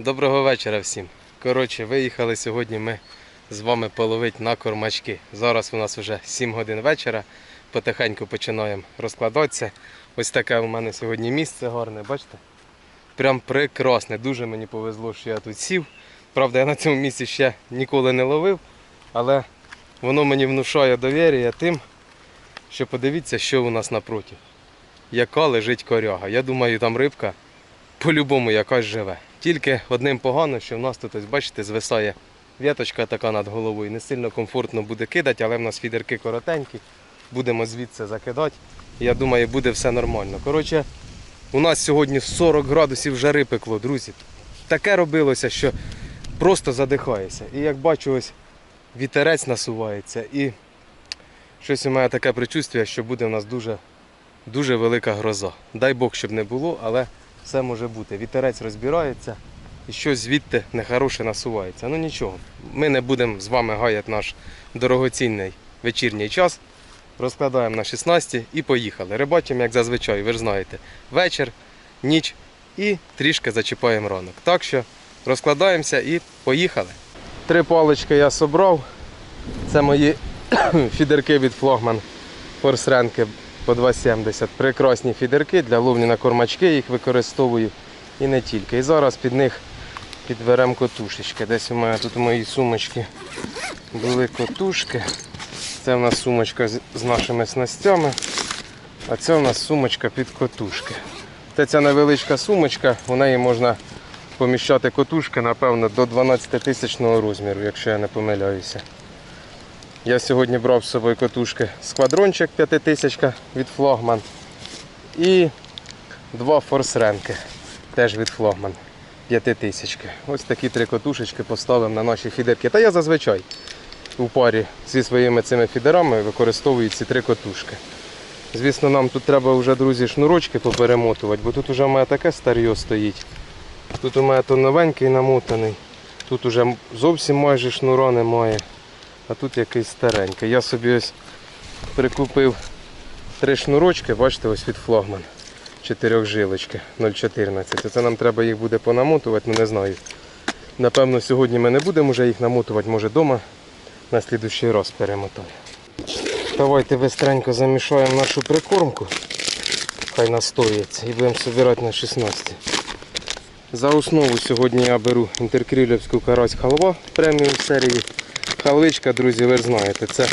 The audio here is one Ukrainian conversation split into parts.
Доброго вечора всім. Коротше, виїхали сьогодні ми з вами половити на кормачки. Зараз у нас вже 7 годин вечора. Потихеньку починаємо розкладатися. Ось таке у мене сьогодні місце гарне, бачите? Прям прекрасне. Дуже мені повезло, що я тут сів. Правда, я на цьому місці ще ніколи не ловив, але воно мені внушає довір'я тим, що подивіться, що у нас напроти. Яка лежить коряга. Я думаю, там рибка по-любому якась живе. Тільки одним погано, що в нас тут, ось, бачите, звисає в'яточка така над головою. Не сильно комфортно буде кидати, але в нас фідерки коротенькі. Будемо звідси закидати. Я думаю, буде все нормально. Коротше, у нас сьогодні 40 градусів жари пекло, друзі. Таке робилося, що просто задихаєшся. І як бачу, ось вітерець насувається. І щось у мене таке причувствие, що буде у нас дуже, дуже велика гроза. Дай Бог, щоб не було, але все може бути. Вітерець розбирається і щось звідти нехороше насувається. Ну нічого, ми не будемо з вами гаяти наш дорогоцінний вечірній час. Розкладаємо на 16 і поїхали. Рибачимо, як зазвичай, ви ж знаєте, вечір, ніч і трішки зачіпаємо ранок. Так що розкладаємося і поїхали. Три палички я собрав. Це мої фідерки від флагман форсренки по 2,70. Прекрасні фідерки для ловлі на кормачки, їх використовую і не тільки. І зараз під них підберемо котушечки. Десь у мене тут у моїй сумочці були котушки. Це в нас сумочка з нашими снастями, а це у нас сумочка під котушки. Це ця невеличка сумочка, в неї можна поміщати котушки, напевно, до 12 тисячного розміру, якщо я не помиляюся. Я сьогодні брав з собою котушки сквадрончик 5000 від флагман і два форсренки теж від флагман 5000. Ось такі три котушечки поставимо на наші фідерки. Та я зазвичай у парі зі своїми цими фідерами використовую ці три котушки. Звісно, нам тут треба вже, друзі, шнурочки поперемотувати, бо тут вже в мене таке старьо стоїть. Тут у мене то новенький намотаний, тут уже зовсім майже шнура немає а тут якийсь старенький. Я собі ось прикупив три шнурочки, бачите, ось від флагман. Чотирьох жилочки 0,14. Це нам треба їх буде понамотувати, ну не знаю. Напевно, сьогодні ми не будемо вже їх намотувати, може вдома на слідущий раз перемотаю. Давайте быстренько замішаємо нашу прикормку. Хай настоїться і будемо збирати на 16. За основу сьогодні я беру інтеркрилівську карась халва преміум серії. Халвичка, друзі, ви ж знаєте, це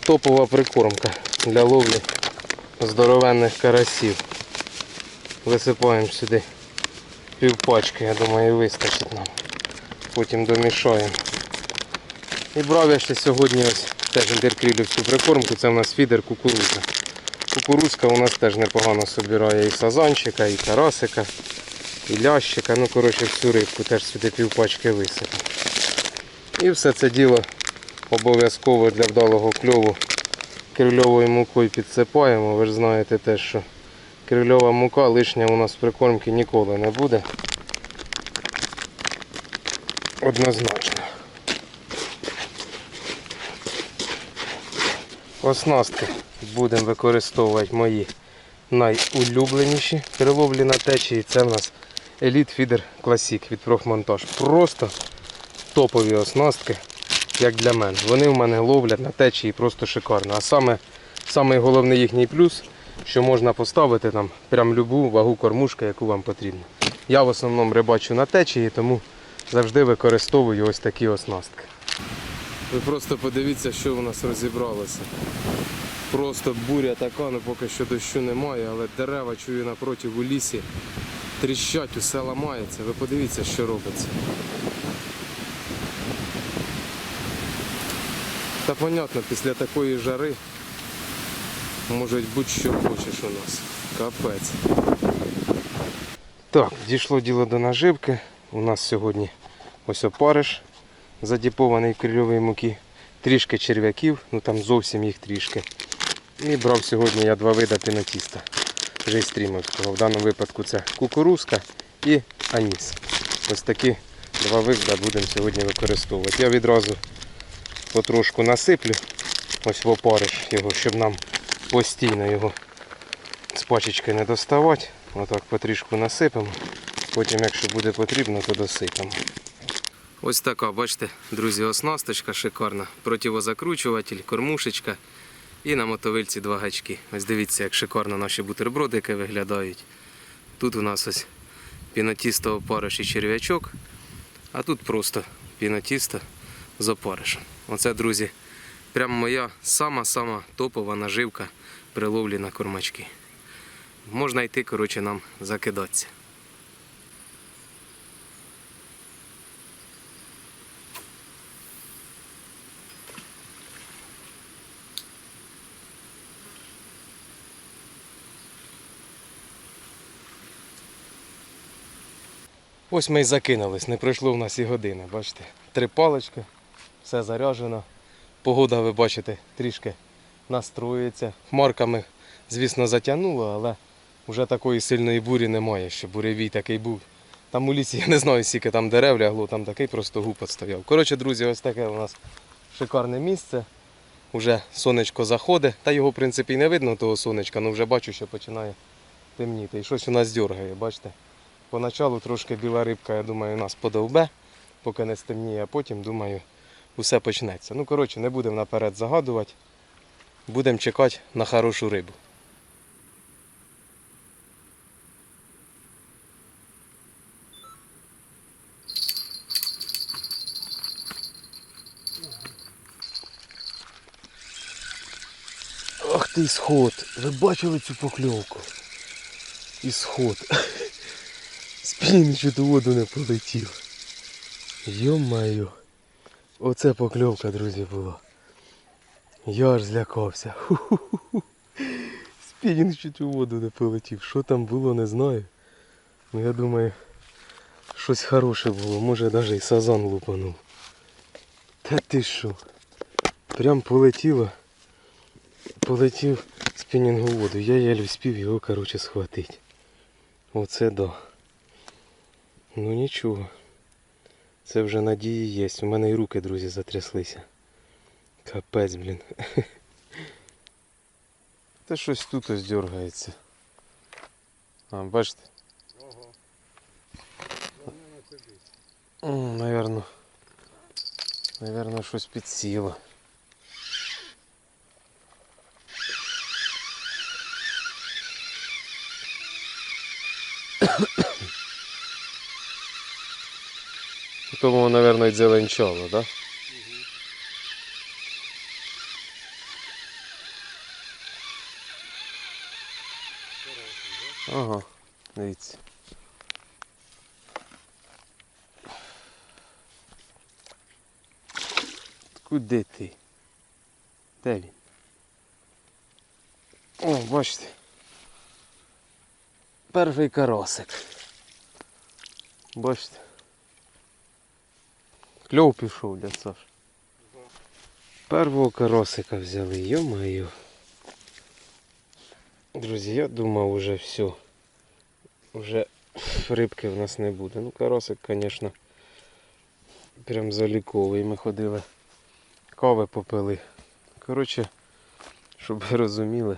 топова прикормка для ловлі здоровенних карасів. Висипаємо сюди півпачки, я думаю, вистачить нам. Потім домішаємо. І брав я ще сьогодні ось теж інтеркрилівську прикормку, це у нас фідер кукуруза. Кукурузка у нас теж непогано собирає і сазанчика, і карасика, і лящика. Ну, коротше, всю рибку теж сюди півпачки висипав. І все це діло обов'язково для вдалого кльову крильовою мукою підсипаємо. Ви ж знаєте те, що крильова мука лишня у нас в прикормці ніколи не буде. Однозначно. Оснастки будемо використовувати мої найулюбленіші при ловлі на течії. Це в нас Elite Feeder Classic від профмонтаж. Просто топові оснастки, як для мене. Вони в мене ловлять на течії просто шикарно. А саме самий головний їхній плюс, що можна поставити там прям любу вагу кормушки, яку вам потрібно. Я в основному рибачу на течії, тому завжди використовую ось такі оснастки. Ви просто подивіться, що у нас розібралося. Просто буря така, ну поки що дощу немає, але дерева чую напроти у лісі. Тріщать, усе ламається. Ви подивіться, що робиться. Та понятно, після такої жари може будь-що хочеш у нас. Капець. Так, дійшло діло до наживки. У нас сьогодні ось опариш задіпований в крильовій муки. Трішки черв'яків, ну там зовсім їх трішки. І брав сьогодні я два види пінотіста. Вже стрімовського. В даному випадку це кукурузка і аніс. Ось такі два види будемо сьогодні використовувати. Я відразу потрошку насиплю ось в опариш його, щоб нам постійно його з пачечки не доставати. Отак потрішку насипемо. Потім, якщо буде потрібно, то досипемо. Ось така, бачите, друзі, оснасточка шикарна. Противозакручуватель, кормушечка і на мотовильці два гачки. Ось дивіться, як шикарно наші бутербродики виглядають. Тут у нас ось пінотісто опариш і черв'ячок, а тут просто пінотісто з. Оце, друзі, прямо моя сама-сама топова наживка при ловлі на кормачки. Можна йти, коротше, нам закидатися. Ось ми й закинулись, не пройшло в нас і години, бачите. Три палички, все заряджено. Погода, ви бачите, трішки настроюється. Хмарками, звісно, затягнуло, але вже такої сильної бурі немає, що буревій такий був. Там у лісі, я не знаю, скільки там дерев лягло, там такий просто гупот стояв. Коротше, друзі, ось таке у нас шикарне місце. Уже сонечко заходить, та його, в принципі, і не видно того сонечка, але вже бачу, що починає темніти. І щось у нас дергає, бачите. Поначалу трошки біла рибка, я думаю, нас подовбе, поки не стемніє, а потім, думаю, усе почнеться. Ну, коротше, не будемо наперед загадувати. Будемо чекати на хорошу рибу. Ах ти сход! Ви бачили цю покльовку? І сход. Що до воду не полетів. Йо-майо. Оце покльовка, друзі, була. Я аж злякався. Спінінг чуть у воду не полетів. Що там було, не знаю. Ну я думаю, щось хороше було. Може навіть і сазан лупанув. Та ти що? Прям полетіло. Полетів спінінг у воду. Я еле вспів його, коротше, схватити. Оце да. Ну нічого. Це вже надії є. У мене і руки, друзі, затряслися. Капець, блін. Та щось тут ось дергається. А, бачите? М, Наверно. Наверно, щось підсіло. Тому, і зеленчало, да? Ага, дивіться. Куди ти? Де він? О, бачите. Перший карасик. Бачите? Кльов пішов, дядь Саш. Первого карасика взяли, йо-моє. Друзі, я думав уже все. Уже рибки в нас не буде. Ну, карасик, звісно, прям заліковий. Ми ходили, кави попили. Коротше, щоб ви розуміли,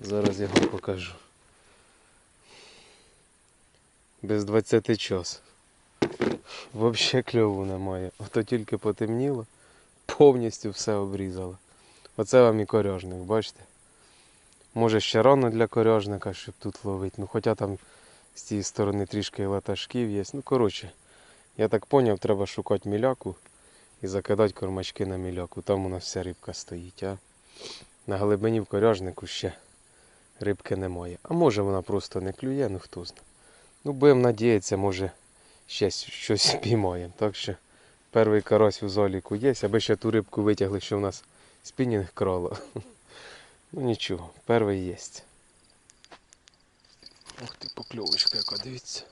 зараз я вам покажу. Без 20 час. Взагалі кльову немає. Ото тільки потемніло, повністю все обрізало. Оце вам і коряжник, бачите? Може ще рано для коряжника, щоб тут ловити. Ну хоча там з цієї сторони трішки латашків є. Ну коротше, я так зрозумів, треба шукати міляку і закидати кормачки на міляку. Там у нас вся рибка стоїть. А на глибині в коряжнику ще рибки немає. А може вона просто не клює, ну хто знає. Ну будемо надіятися, може ще щось спіймаємо. Так що перший карась у заліку є, аби ще ту рибку витягли, що в нас спінінг крало. Ну нічого, перший є. Ух ти, покльовочка яка, дивіться.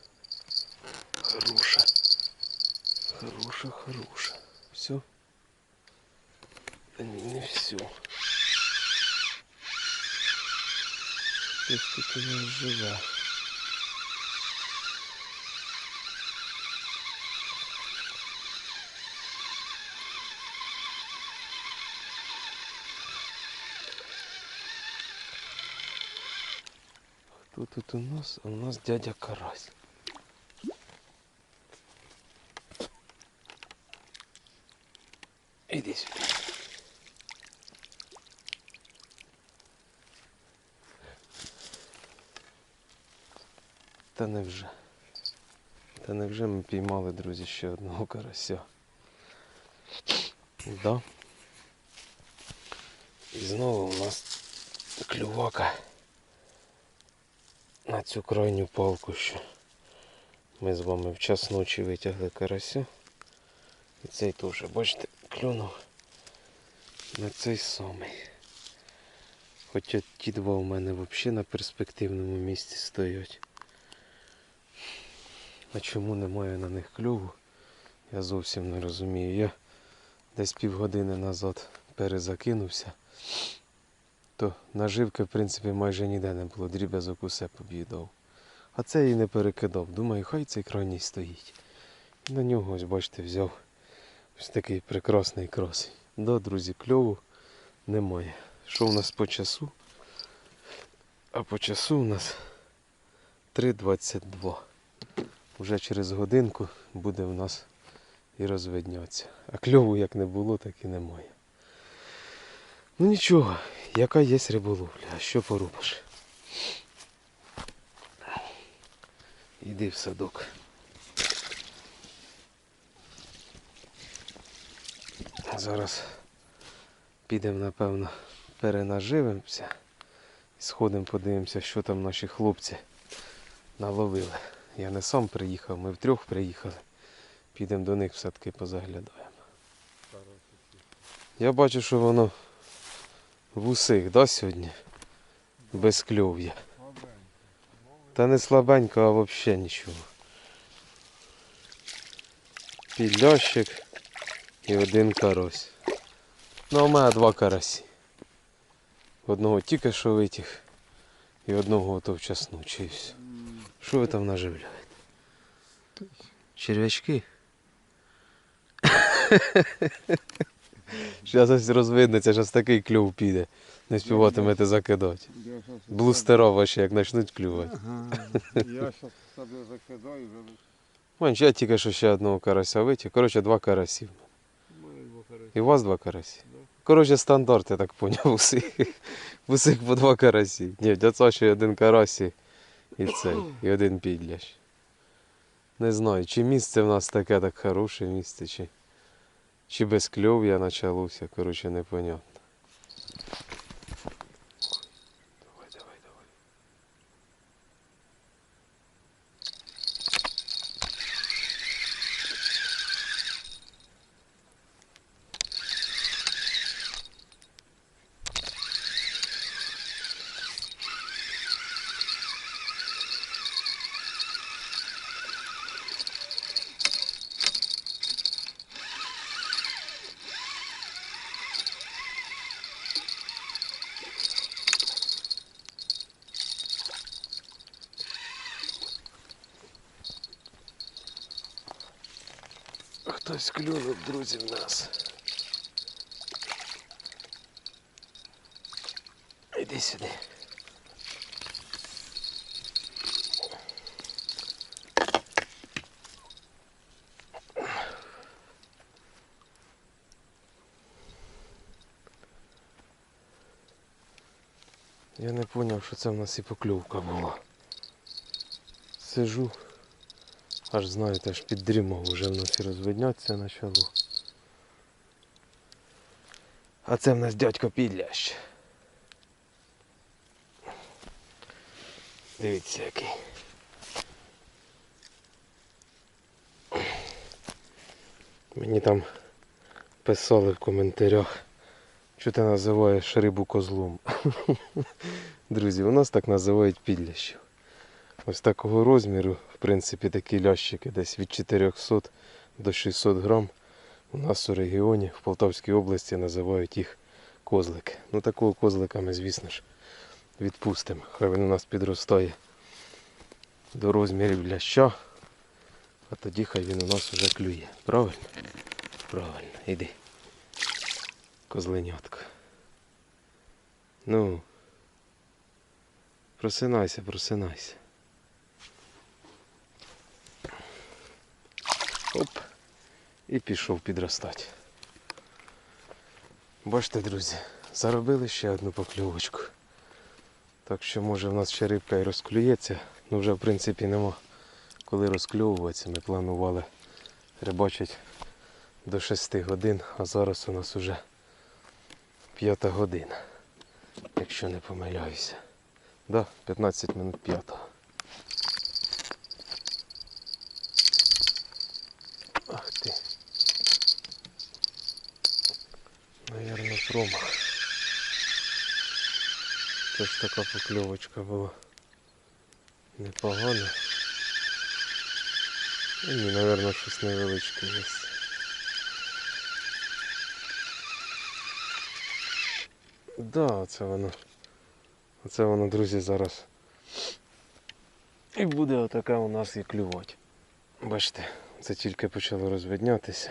Хороша. Хороша, хороша. Все? Та ні, не все. Тут у нас живе. тут у нас? У нас дядя карась. Іди сюди. Та невже. Ну Та невже ну ми піймали, друзі, ще одного карася. Да. І знову у нас клювака на цю крайню палку, що ми з вами в час ночі витягли карася. І цей теж, бачите, клюнув на цей самий. Хоча ті два у мене взагалі на перспективному місці стоять. А чому немає на них клюву? Я зовсім не розумію. Я десь півгодини назад перезакинувся, то наживки, в принципі, майже ніде не було, дріб'язок усе поб'їдав. А це і не перекидав. Думаю, хай цей крайній стоїть. І на нього, ось бачите, взяв ось такий прекрасний красень. Да, друзі, кльову немає. Що у нас по часу? А по часу у нас 3.22. Уже через годинку буде в нас і розвиднятися. А кльову як не було, так і немає. Ну нічого, яка є риболовля, а що поробиш? Іди в садок. Зараз підемо, напевно, перенаживимося і сходимо, подивимося, що там наші хлопці наловили. Я не сам приїхав, ми втрьох приїхали. Підемо до них в садки позаглядаємо. Я бачу, що воно в усих, да, сьогодні? Без кльов'я. Та не слабенько, а взагалі нічого. Підлящик і один карась. Ну, а у мене два карасі. Одного тільки що витяг і одного ото вчасно чи все. Що ви там наживляєте? Черв'ячки? Зараз ось розвиднеться, зараз такий клюв піде. Не співатимете закидати. Блустера ваші як почнуть клювати. Я зараз себе закидаю, Менш, я тільки що ще одного карася витяг. Коротше, два карасів. І у вас два карасі. Коротше, стандарт, я так поняв, усіх. Усіх по два карасі. Ні, дядь ще один карасі і цей, і один підлящ. Не знаю, чи місце в нас таке так хороше місце, чи, чи без кльов'я почалося, коротше, непонятно. Хтось клюнув, друзі, в нас. Іди сюди. Я не зрозумів, що це в нас і покльовка була. Сижу. Аж знаєте, аж піддрімав вже в нас і розвидняться почало. А це в нас дядько Підлящ. Дивіться який. Мені там писали в коментарях, що ти називаєш рибу козлом. Друзі, у нас так називають підлящів. Ось такого розміру, в принципі, такі лящики десь від 400 до 600 грам. У нас у регіоні, в Полтавській області, називають їх козлики. Ну такого козлика ми, звісно ж, відпустимо. Хай він у нас підростає до розмірів ляща, а тоді хай він у нас вже клює. Правильно? Правильно, іди. Козленятко. Ну. Просинайся, просинайся. Оп. І пішов підростати. Бачите, друзі, заробили ще одну покльовочку. Так що може в нас ще рибка і розклюється. Ну вже в принципі нема коли розкльовуватися. Ми планували рибачити до 6 годин, а зараз у нас уже 5 година. Якщо не помиляюся. Да, 15 минут 5. Ах ти. Наверно, промах. Це така покльовочка була. Непогана. Ну, Ні, наверно, щось невеличке є. Да, це воно. Оце воно, друзі, зараз. І буде отака у нас і клювати. Бачите, це тільки почало розвиднятися,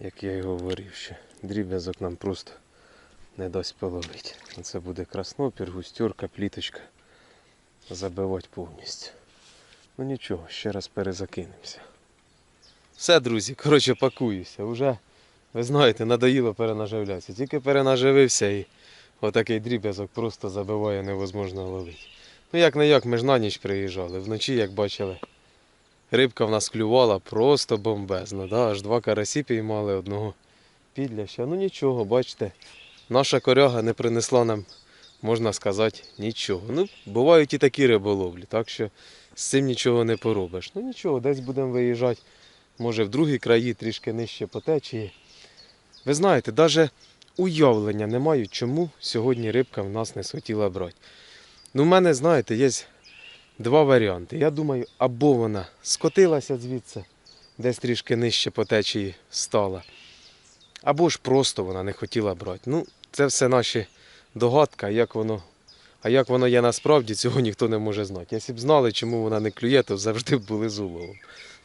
як я і говорив ще. Дріб'язок нам просто не дасть половити. Це буде краснопір, густюрка, пліточка. Забивати повністю. Ну нічого, ще раз перезакинемося. Все, друзі, коротше, пакуюся. Уже, ви знаєте, надоїло перенаживлятися. Тільки перенаживився і отакий дріб'язок просто забиває невозможно ловити. Ну як не як, ми ж на ніч приїжджали. Вночі, як бачили, рибка в нас клювала просто бомбезно. Да? Аж два карасі піймали одного підляща. Ну нічого, бачите, наша коряга не принесла нам, можна сказати, нічого. Ну, бувають і такі риболовлі, так що з цим нічого не поробиш. Ну нічого, десь будемо виїжджати. Може в другі краї, трішки нижче по течії. Ви знаєте, навіть уявлення не маю, чому сьогодні рибка в нас не схотіла брати. Ну, в мене, знаєте, є два варіанти. Я думаю, або вона скотилася звідси, десь трішки нижче по течії стала, або ж просто вона не хотіла брати. Ну, це все наші догадки, як воно. А як воно є насправді, цього ніхто не може знати. Якщо б знали, чому вона не клює, то завжди б були з уловом.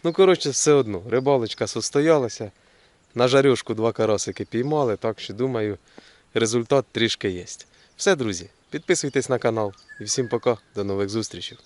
Ну, коротше, все одно, рибалочка состоялася. На жарюшку два карасики піймали, так що думаю, результат трішки є. Все, друзі, підписуйтесь на канал. І всім пока, до нових зустрічей.